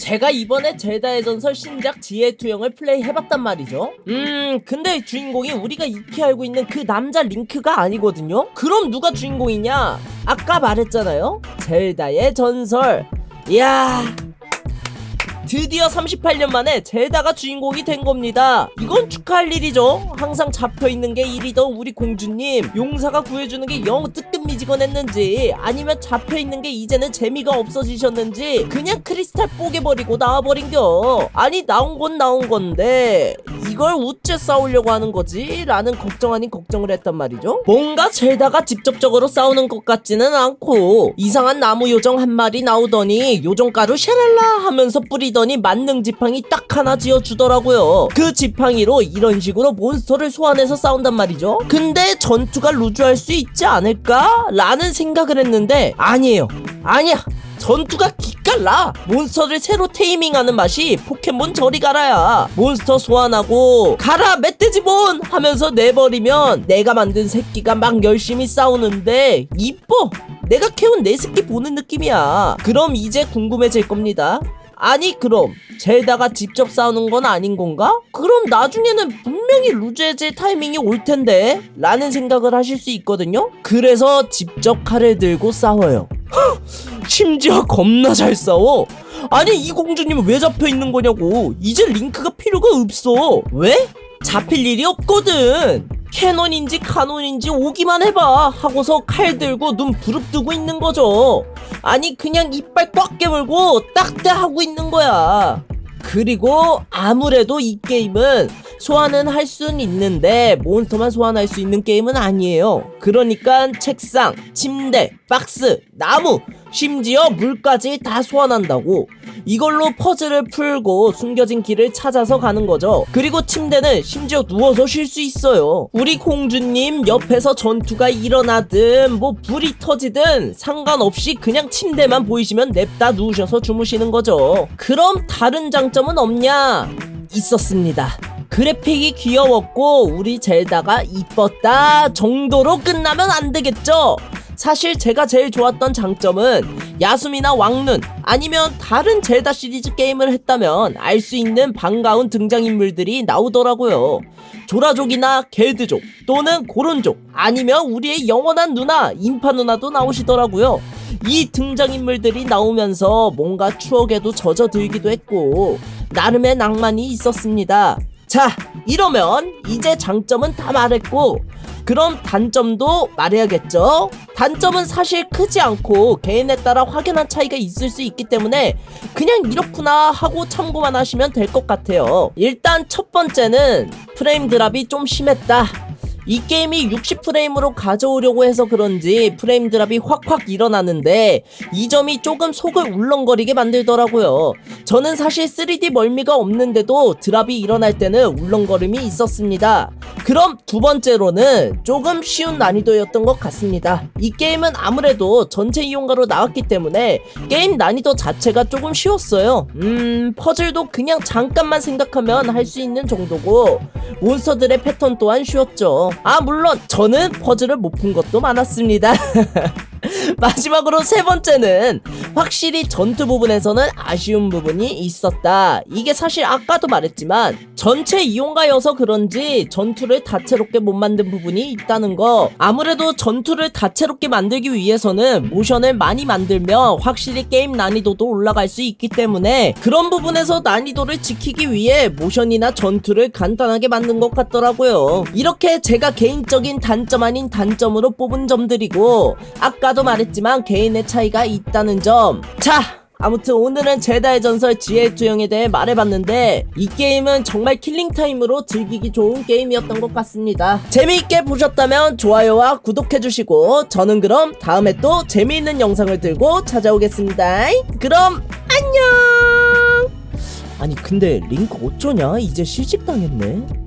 제가 이번에 젤다의 전설 신작 지혜 투영을 플레이 해봤단 말이죠. 음, 근데 주인공이 우리가 익히 알고 있는 그 남자 링크가 아니거든요? 그럼 누가 주인공이냐? 아까 말했잖아요? 젤다의 전설. 이야. 드디어 38년 만에 젤다가 주인공이 된 겁니다. 이건 축하할 일이죠. 항상 잡혀있는 게 일이던 우리 공주님. 용사가 구해주는 게 영 뜨끔미지근했는지 아니면 잡혀있는 게 이제는 재미가 없어지셨는지 그냥 크리스탈 뽀개버리고 나와버린겨. 아니 나온 건 나온 건데 이걸 우째 싸우려고 하는 거지? 라는 걱정 아닌 걱정을 했단 말이죠. 뭔가 젤다가 직접적으로 싸우는 것 같지는 않고 이상한 나무 요정 한 마리 나오더니 요정가루 샤랄라 하면서 뿌리 더니 만능 지팡이 딱 하나 지어주더라고요. 그 지팡이로 이런 식으로 몬스터를 소환해서 싸운단 말이죠. 근데 전투가 루즈할 수 있지 않을까? 라는 생각을 했는데 아니에요. 아니야. 전투가 기깔나 몬스터를 새로 테이밍하는 맛이 포켓몬 저리 가라야 몬스터 소환하고 가라 멧돼지몬 하면서 내버리면 내가 만든 새끼가 막 열심히 싸우는데 이뻐 내가 키운 내 새끼 보는 느낌이야 그럼 이제 궁금해질 겁니다 아니 그럼 젤다가 직접 싸우는 건 아닌 건가? 그럼 나중에는 분명히 루즈해질 타이밍이 올 텐데 라는 생각을 하실 수 있거든요 그래서 직접 칼을 들고 싸워요 심지어 겁나 잘 싸워. 아니 이 공주님은 왜 잡혀 있는 거냐고. 이제 링크가 필요가 없어. 왜? 잡힐 일이 없거든. 캐논인지 카논인지 오기만 해봐 하고서 칼 들고 눈 부릅뜨고 있는 거죠. 아니 그냥 이빨 꽉 깨물고 딱대 하고 있는 거야. 그리고 아무래도 이 게임은 소환은 할 수는 있는데 몬스터만 소환할 수 있는 게임은 아니에요. 그러니까 책상, 침대, 박스, 나무, 심지어 물까지 다 소환한다고. 이걸로 퍼즐을 풀고 숨겨진 길을 찾아서 가는 거죠. 그리고 침대는 심지어 누워서 쉴 수 있어요. 우리 공주님 옆에서 전투가 일어나든 뭐 불이 터지든 상관없이 그냥 침대만 보이시면 냅다 누우셔서 주무시는 거죠. 그럼 다른 장점은 없냐? 있었습니다. 그래픽이 귀여웠고 우리 젤다가 이뻤다 정도로 끝나면 안 되겠죠? 사실 제가 제일 좋았던 장점은 야숨이나 왕눈 아니면 다른 젤다 시리즈 게임을 했다면 알 수 있는 반가운 등장인물들이 나오더라고요. 조라족이나 겔드족 또는 고론족 아니면 우리의 영원한 누나 인파 누나도 나오시더라고요. 이 등장인물들이 나오면서 뭔가 추억에도 젖어들기도 했고 나름의 낭만이 있었습니다. 자, 이러면 이제 장점은 다 말했고 그럼 단점도 말해야겠죠? 단점은 사실 크지 않고 개인에 따라 확연한 차이가 있을 수 있기 때문에 그냥 이렇구나 하고 참고만 하시면 될 것 같아요. 일단 첫 번째는 프레임 드랍이 좀 심했다. 이 게임이 60프레임으로 가져오려고 해서 그런지 프레임 드랍이 확확 일어나는데 이 점이 조금 속을 울렁거리게 만들더라고요. 저는 사실 3D 멀미가 없는데도 드랍이 일어날 때는 울렁거림이 있었습니다. 그럼 두 번째로는 조금 쉬운 난이도였던 것 같습니다. 이 게임은 아무래도 전체 이용가로 나왔기 때문에 게임 난이도 자체가 조금 쉬웠어요. 음, 퍼즐도 그냥 잠깐만 생각하면 할 수 있는 정도고 몬스터들의 패턴 또한 쉬웠죠. 아, 물론 저는 퍼즐을 못 푼 것도 많았습니다. 마지막으로 세 번째는 확실히 전투 부분에서는 아쉬운 부분이 있었다. 이게 사실 아까도 말했지만 전체 이용가여서 그런지 전투를 다채롭게 못 만든 부분이 있다는 거. 아무래도 전투를 다채롭게 만들기 위해서는 모션을 많이 만들면 확실히 게임 난이도도 올라갈 수 있기 때문에 그런 부분에서 난이도를 지키기 위해 모션이나 전투를 간단하게 만든 것 같더라고요. 이렇게 제가 개인적인 단점 아닌 단점으로 뽑은 점들이고 아까도 말했지만 개인의 차이가 있다는 점. 자, 아무튼 오늘은 제다의 전설 지혜 투영에 대해 말해봤는데 이 게임은 정말 킬링타임으로 즐기기 좋은 게임이었던 것 같습니다. 재미있게 보셨다면 좋아요와 구독해주시고 저는 그럼 다음에 또 재미있는 영상을 들고 찾아오겠습니다. 그럼 안녕! 아니 근데 링크 어쩌냐? 이제 실직당했네.